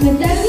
เหมือนเดิม